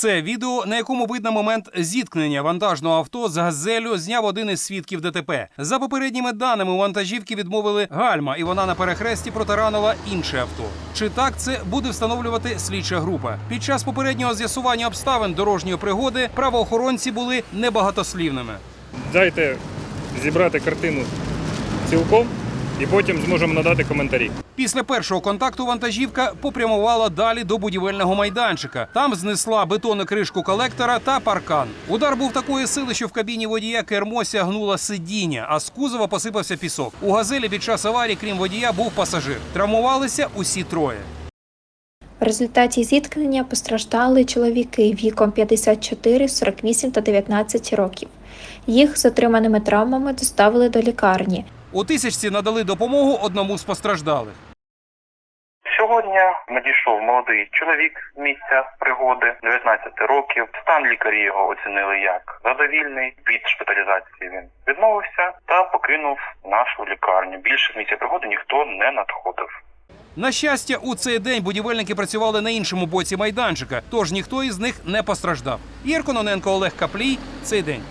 Це відео, на якому видно момент зіткнення вантажного авто з газелю, зняв один із свідків ДТП. За попередніми даними, вантажівки відмовили гальма, і вона на перехресті протаранила інше авто. Чи так це буде встановлювати слідча група? Під час попереднього з'ясування обставин дорожньої пригоди правоохоронці були небагатослівними. Дайте зібрати картину цілком і потім зможемо надати коментарі. Після першого контакту вантажівка попрямувала далі до будівельного майданчика. Там знесла бетонну кришку колектора та паркан. Удар був такої сили, що в кабіні водія кермо сягнуло сидіння, а з кузова посипався пісок. У газелі під час аварії, крім водія, був пасажир. Травмувалися усі троє. В результаті зіткнення постраждали чоловіки віком 54, 48 та 19 років. Їх з отриманими травмами доставили до лікарні. У тисячці надали допомогу одному з постраждалих. Сьогодні надійшов молодий чоловік з місця пригоди 19 років. Стан лікарі його оцінили як задовільний. Від шпиталізації він відмовився та покинув нашу лікарню. Більше з місця пригоди ніхто не надходив. На щастя, у цей день будівельники працювали на іншому боці майданчика, тож ніхто із них не постраждав. Єр Кононенко, Олег Каплій. Цей день.